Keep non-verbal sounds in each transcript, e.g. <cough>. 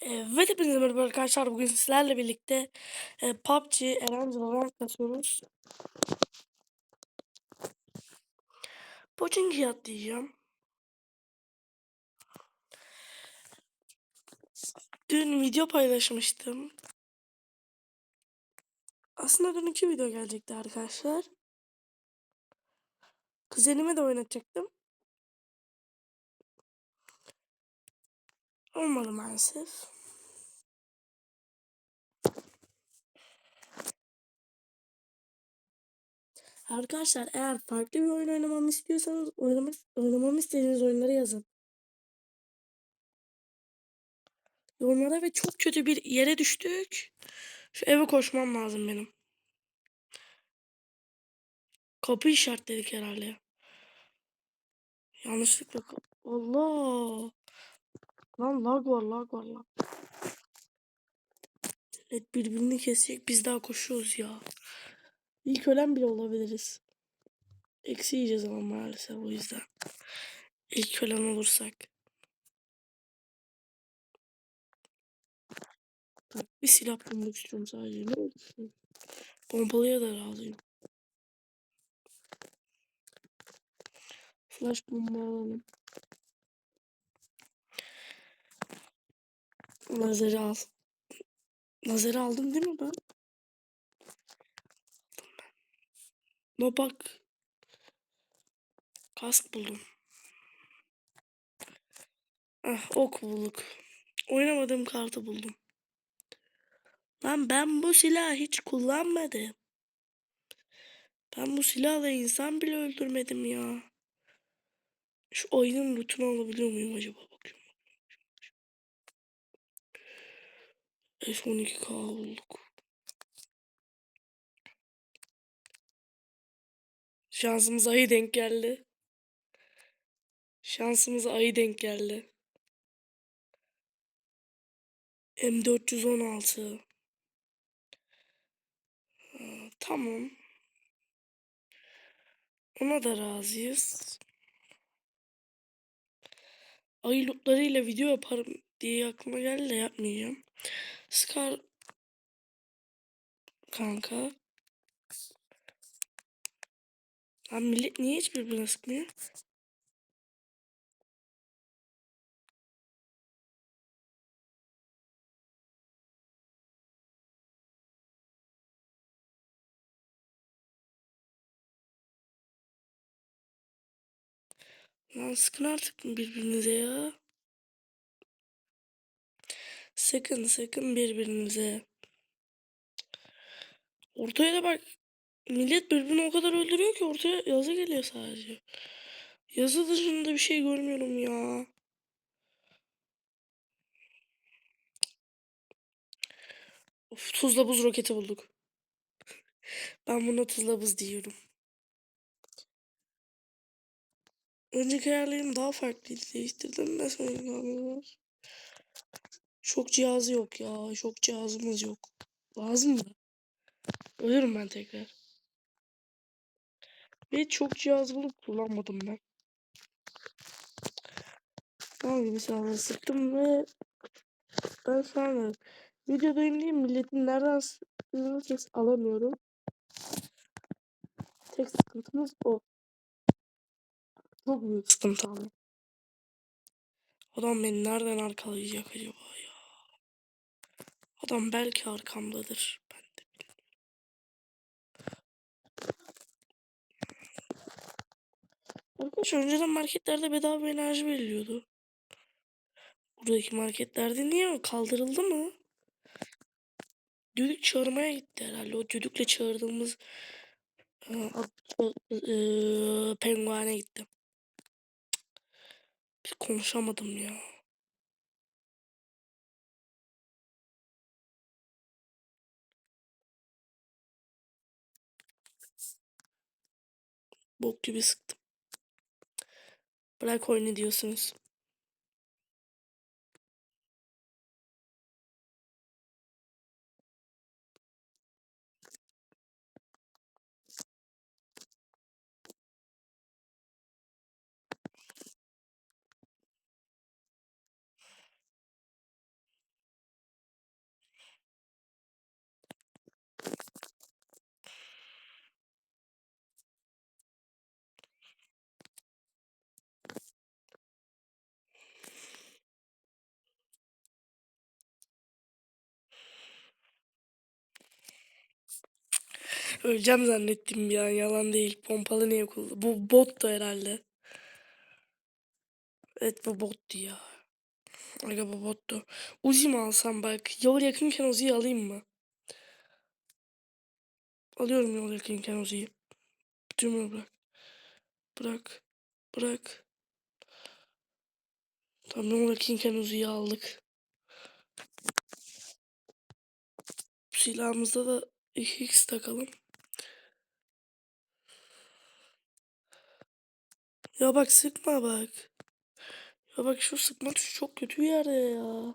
Evet hepinize merhaba arkadaşlar. Bugün sizlerle birlikte e, PUBG Erangel'a rank kasıyoruz. Pochinki atlayacağım. Dün video paylaşmıştım. Aslında dün iki video gelecekti arkadaşlar. Kuzenime de oynatacaktım. Olmadı maalesef. Arkadaşlar eğer farklı bir oyun oynamamı istiyorsanız oynamak, oynamamı istediğiniz oyunları yazın. Yorumlara ve çok kötü bir yere düştük. Şu eve koşmam lazım benim. Kapı işaretledik herhalde. Yanlışlıkla. Allah. Lan lag var lag var lag. Evet birbirini kesecek biz daha koşuyoruz ya. İlk ölen bile olabiliriz. Eksi yiyeceğiz ama maalesef o yüzden. İlk ölen olursak. Bak bir silah bulmak istiyorum sadece. Ne olsun. Pompalıya da razıyım. Flash bomba alalım. Lazeri al. Lazeri aldım değil mi ben? No bak. Kask buldum. Ah ok bulduk. Oynamadığım kartı buldum. Lan ben bu silahı hiç kullanmadım. Ben bu silahla insan bile öldürmedim ya. Şu oyunun lootunu alabiliyor muyum acaba? Bakıyorum. F12K bulduk. Şansımız ayı denk geldi. Şansımız ayı denk geldi. M416. Ha, tamam. Ona da razıyız. Ayı lootlarıyla video yaparım diye aklıma geldi de yapmayacağım. Scar kanka. Lan millet niye hiç birbirine sıkmıyor? Lan sıkın artık birbirinize ya. Sıkın sıkın birbirinize. Ortaya da bak. Millet birbirini o kadar öldürüyor ki ortaya yazı geliyor sadece. Yazı dışında bir şey görmüyorum ya. Of, tuzla buz roketi bulduk. Ben buna tuzla buz diyorum. Önceki ayarlarım daha farklıydı. Değiştirdim mesela. Çok cihazı yok ya. Çok cihazımız yok. Lazım mı? Ölürüm ben tekrar. Ve çok cihaz bulup kullanmadım ben. Tamam gibi silahları sıktım ve ben şu anda videodayım diye milletin nereden ses alamıyorum. Tek sıkıntımız o. Çok büyük sıkıntı ama. Adam beni nereden arkalayacak acaba ya? Adam belki arkamdadır. Ben de bilmiyorum. Önceden marketlerde bedava enerji veriliyordu. Buradaki marketlerde niye? Kaldırıldı mı? Düdük çağırmaya gitti herhalde. O düdükle çağırdığımız e, e, penguene gitti. Bir konuşamadım ya. Bok gibi sıktım. Bırak oyunu diyorsunuz. Öleceğim zannettim bir an yalan değil. Pompalı niye kullandı? Bu bottu herhalde. Evet bu bottu ya. Aga bu bottu. Uzi mi alsam bak. Yol yakınken Uzi'yi alayım mı? Alıyorum yol yakınken Uzi'yi. Bütün bırak. Bırak. Bırak. Tamam yol yakınken Uzi'yi aldık. Silahımızda da 2x takalım. Ya bak sıkma bak. Ya bak şu sıkma tuşu çok kötü yerde ya.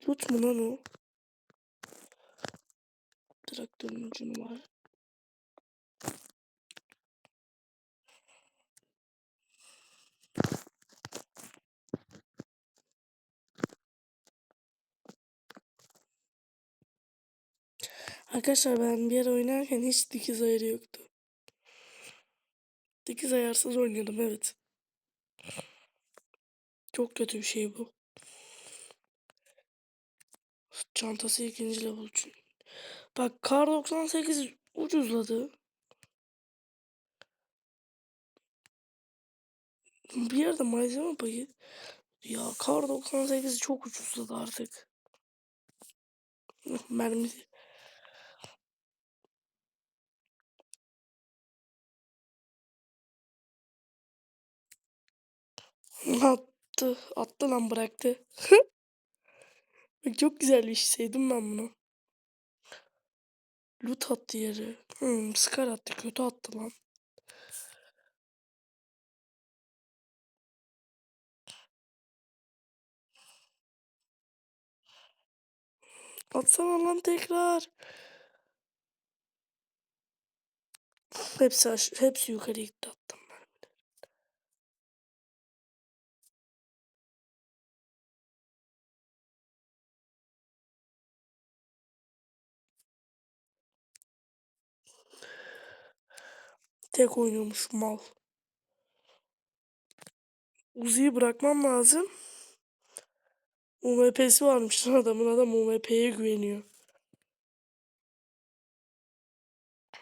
Tut lan o? Traktörün ucunu var. Arkadaşlar ben bir yer oynarken hiç dikiz ayarı yoktu. Dikiz ayarsız oynuyordum evet. Çok kötü bir şey bu. Çantası ikinci level için. Bak kar 98 ucuzladı. Bir yerde malzeme payı. Ya kar 98 çok ucuzladı artık. Mermi. Attı. Attı lan bıraktı. Bak çok güzel bir şey. Sevdim ben bunu. Loot attı yere. Hmm, Scar attı. Kötü attı lan. Atsana lan tekrar. Hepsi hepsi yukarı gitti Tek oynuyormuş mal. Uzi'yi bırakmam lazım. UMP'si varmış lan adamın. Adam UMP'ye güveniyor.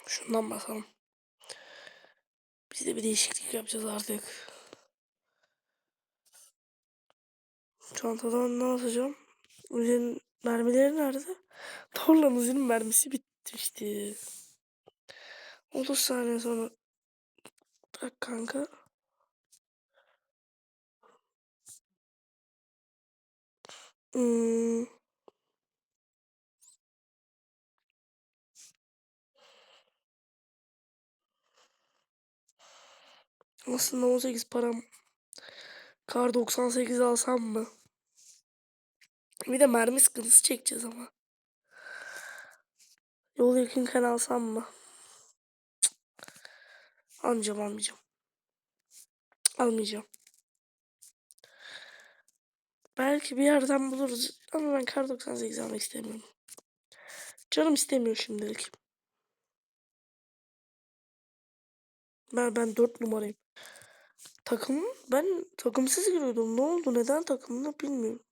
Şundan basalım. Biz de bir değişiklik yapacağız artık. Çantadan ne atacağım? Uzi'nin mermileri nerede? Doğru lan Uzi'nin mermisi bitmişti. 30 saniye sonra bırak kanka. Hmm. Aslında 18 param. Kar 98 alsam mı? Bir de mermi sıkıntısı çekeceğiz ama. Yol yakınken alsam mı? Almayacağım almayacağım. Almayacağım. Belki bir yerden buluruz. Ama ben kar 98 almak istemiyorum. Canım istemiyor şimdilik. Ben, ben 4 numarayım. Takım ben takımsız giriyordum. Ne oldu? Neden takımlı bilmiyorum.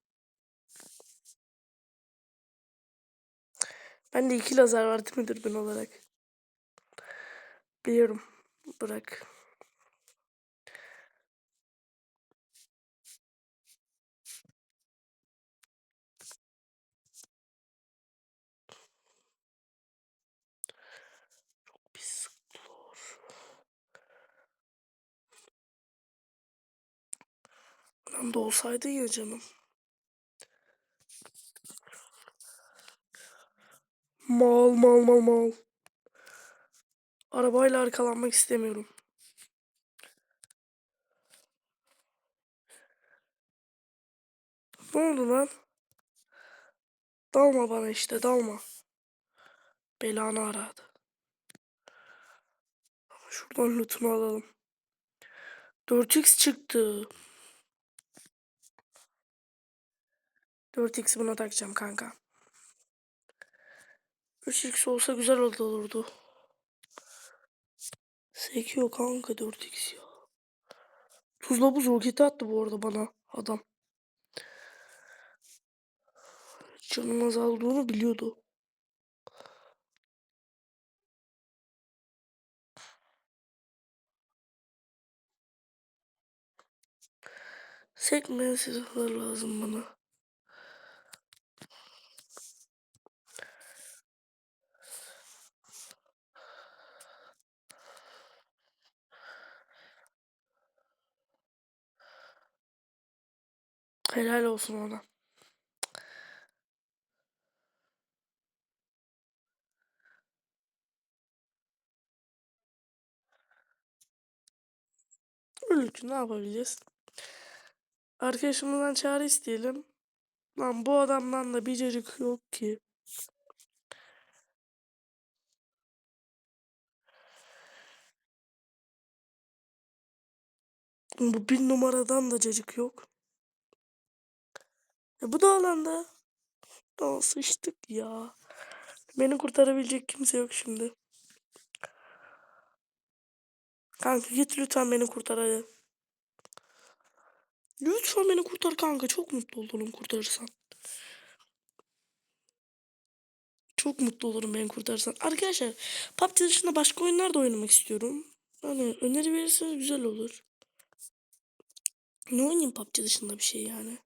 Ben de iki lazer var değil mi dürbün olarak? Biliyorum. Bırak. Lan da olsaydı ya canım. Mal mal mal mal. Arabayla arkalanmak istemiyorum. Ne oldu lan? Dalma bana işte dalma. Belanı aradı. Şuradan lootunu alalım. 4x çıktı. 4x buna takacağım kanka. 3x olsa güzel olurdu. Sekiyor kanka 4x ya. Tuzla buz roketi attı bu arada bana adam. Canım azaldığını biliyordu. Sekmeyen silahlar lazım bana. Helal olsun ona. Öldük ne yapabiliriz? Arkadaşımızdan çare isteyelim. Lan bu adamdan da bir cacık yok ki. Bu bir numaradan da cacık yok. E bu da alanda. Aa, sıçtık ya. Beni kurtarabilecek kimse yok şimdi. Kanka git lütfen beni kurtar hadi. Lütfen beni kurtar kanka. Çok mutlu olurum kurtarırsan. Çok mutlu olurum beni kurtarırsan. Arkadaşlar PUBG dışında başka oyunlar da oynamak istiyorum. Hani öneri verirseniz güzel olur. Ne oynayayım PUBG dışında bir şey yani.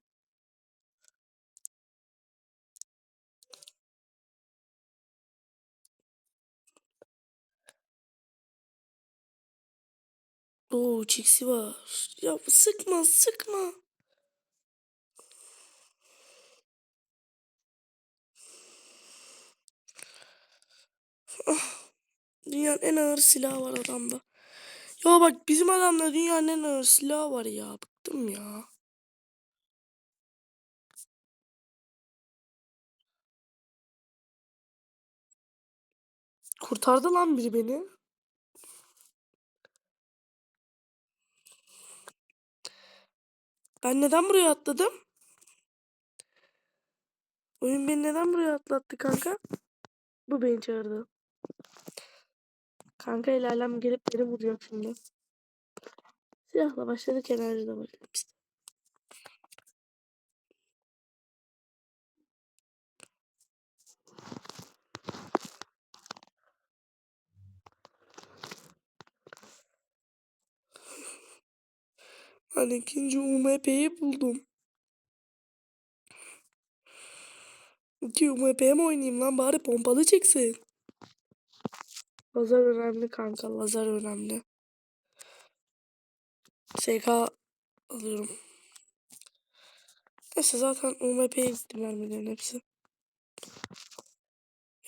Oo çiksi var. Ya sıkma sıkma. Ah, dünyanın en ağır silahı var adamda. Ya bak bizim adamda dünyanın en ağır silahı var ya. Bıktım ya. Kurtardı lan biri beni. Ben neden buraya atladım? Oyun beni neden buraya atlattı kanka? Bu beni çağırdı. Kanka el alem gelip beni vuruyor şimdi. Silahla başladık enerji de başladık işte. Ben ikinci UMP'yi buldum. İki UMP mi oynayayım lan bari pompalı çeksin. Lazer önemli kanka lazer önemli. SK alıyorum. Neyse zaten UMP'ye gittim mermilerin hepsi.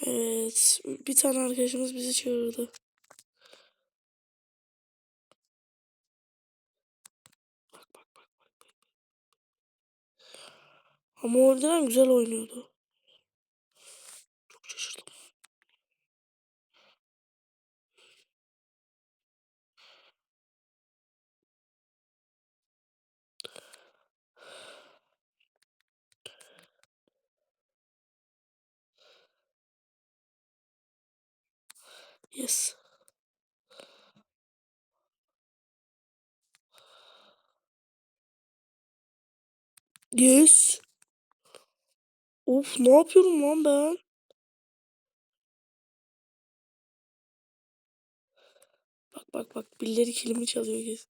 Evet bir tane arkadaşımız bizi çağırdı. Bak bak bak bak. bak. Ama öldüren güzel oynuyordu. Çok şaşırdım. Yes. Yes. Of ne yapıyorum lan ben? Bak bak bak birileri kilimi çalıyor kes.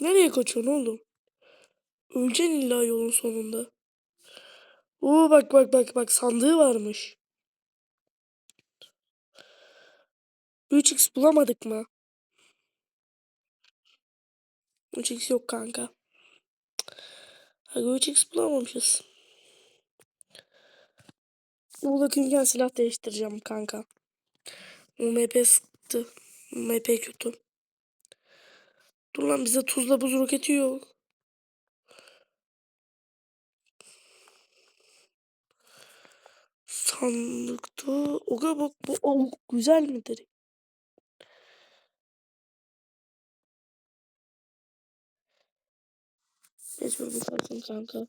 Nereye kaçıyorsun oğlum? Öleceksin illa yolun sonunda. Oo bak bak bak bak sandığı varmış. 3x bulamadık mı? 3x yok kanka. Hadi 3x bulamamışız. Buradakiyken silah değiştireceğim kanka. UMP sıktı. UMP kötü. Dur lan bize tuzla buz roketi yok. Sandıkta. Oga bak bu oh, güzel midir? Mecbur bakarsın kanka.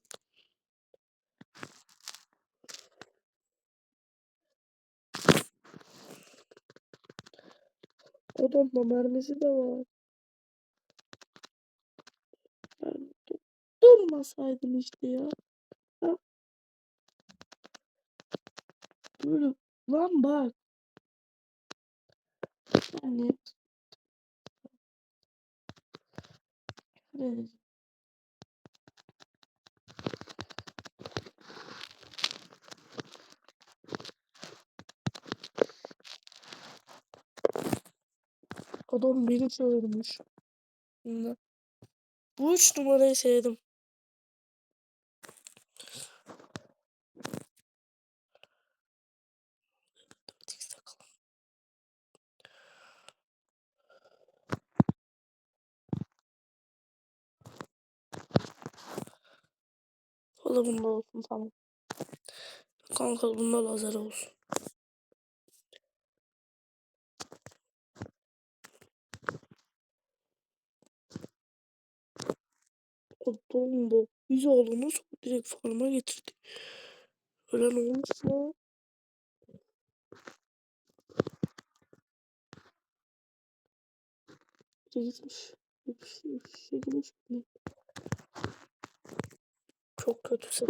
Adamda mermisi de var. Yani durmasaydın işte ya. Ha? Böyle lan bak. Yani Evet. Adam beni çağırmış. Şimdi. Bu üç numarayı sevdim. O da bunda olsun tamam. Kanka bunda lazer olsun. Adam bu. Biz oğlunu direkt farma getirdi. Ölen mu? Biri gitmiş. Bir şey, mi? Çok kötüsün.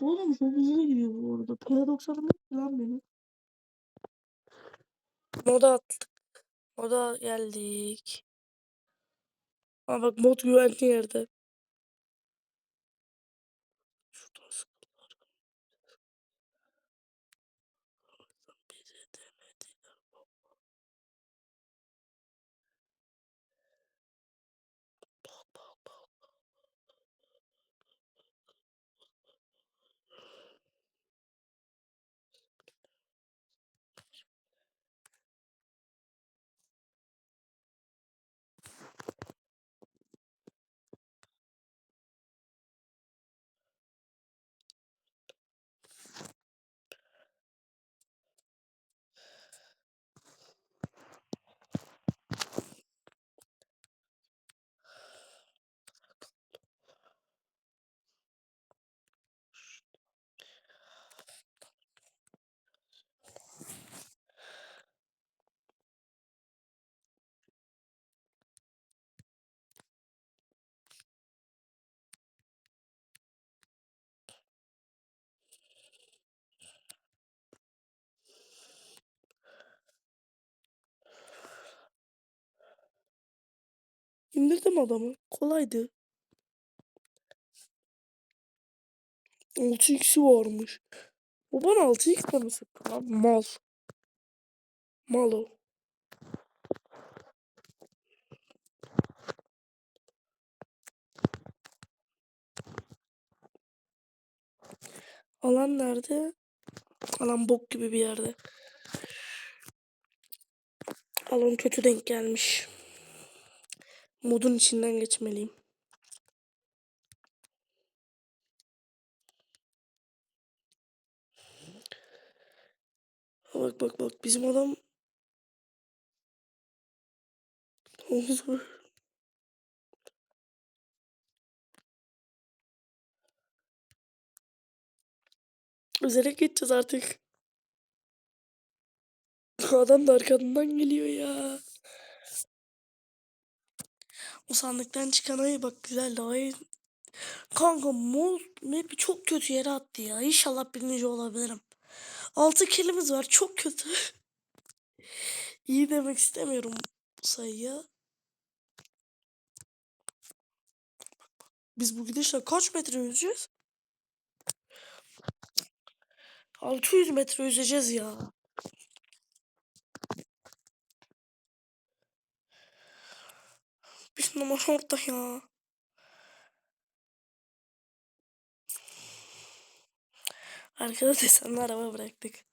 Bu adam çok hızlı gidiyor bu arada. P90'ım yok lan benim. Moda attık. Moda geldik. Aa bak mod güvenli yerde. İndirdim adamı. Kolaydı. 6x'i varmış. O bana 6x mi sıktı lan? Mal. Mal o. Alan nerede? Alan bok gibi bir yerde. Alan kötü denk gelmiş. Modun içinden geçmeliyim. Bak bak bak bizim adam <laughs> Olur. Özele geçeceğiz artık. <laughs> Adam da arkamdan geliyor ya. O sandıktan çıkan ayı bak güzel de ayı. Kanka mol map'i çok kötü yere attı ya. İnşallah birinci olabilirim. 6 kilimiz var çok kötü. <laughs> İyi demek istemiyorum sayıya. Biz bu gidişle kaç metre yüzeceğiz? 600 metre yüzeceğiz ya. Bir numara orada ya. Arkada desenli araba bıraktık.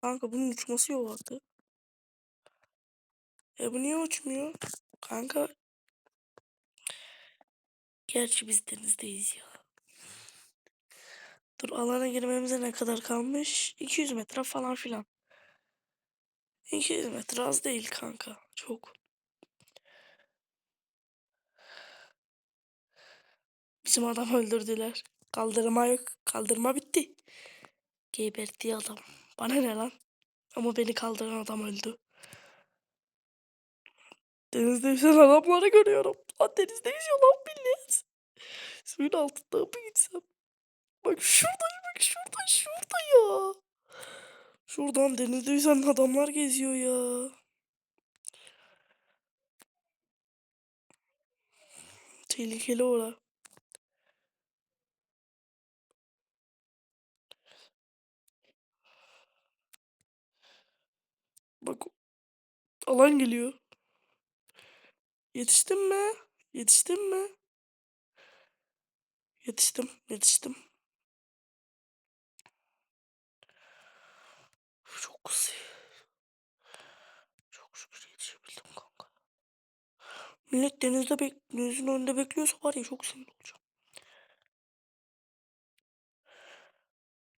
Kanka bunun uçması yok artık. E bu niye uçmuyor? Kanka. Gerçi biz denizdeyiz ya. Dur alana girmemize ne kadar kalmış? 200 metre falan filan. 200 metre az değil kanka. Çok. Bizim adam öldürdüler. Kaldırma yok. Kaldırma bitti. Gebertti adam. Bana ne lan? Ama beni kaldıran adam öldü. Denizde yüzen adamları görüyorum. Lan denizde yüzüyor lan millet. Suyun altında mı gitsem? Bak şurada bak şurada şurada ya. Şuradan denizde yüzen adamlar geziyor ya. Tehlikeli ora. Bak alan geliyor. Yetiştim mi? Yetiştim mi? Yetiştim, yetiştim. Çok güzel. Çok şükür yetişebildim kanka. Millet denizde bek denizin önünde bekliyorsa var ya çok sinir olacağım.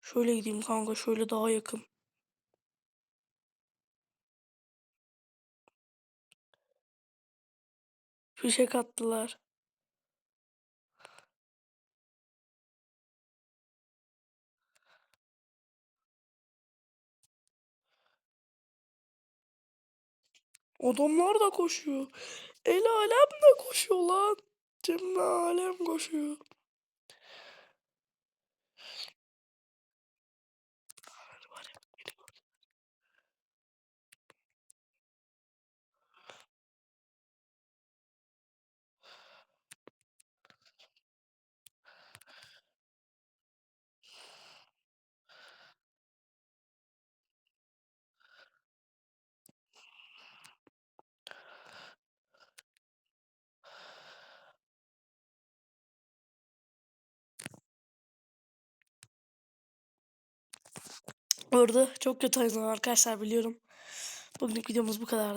Şöyle gideyim kanka, şöyle daha yakın. Fişek attılar. Adamlar da koşuyor. El alem de koşuyor lan. Cemre alem koşuyor. Orada çok kötü oynadım arkadaşlar biliyorum. Bugünlük videomuz bu kadar.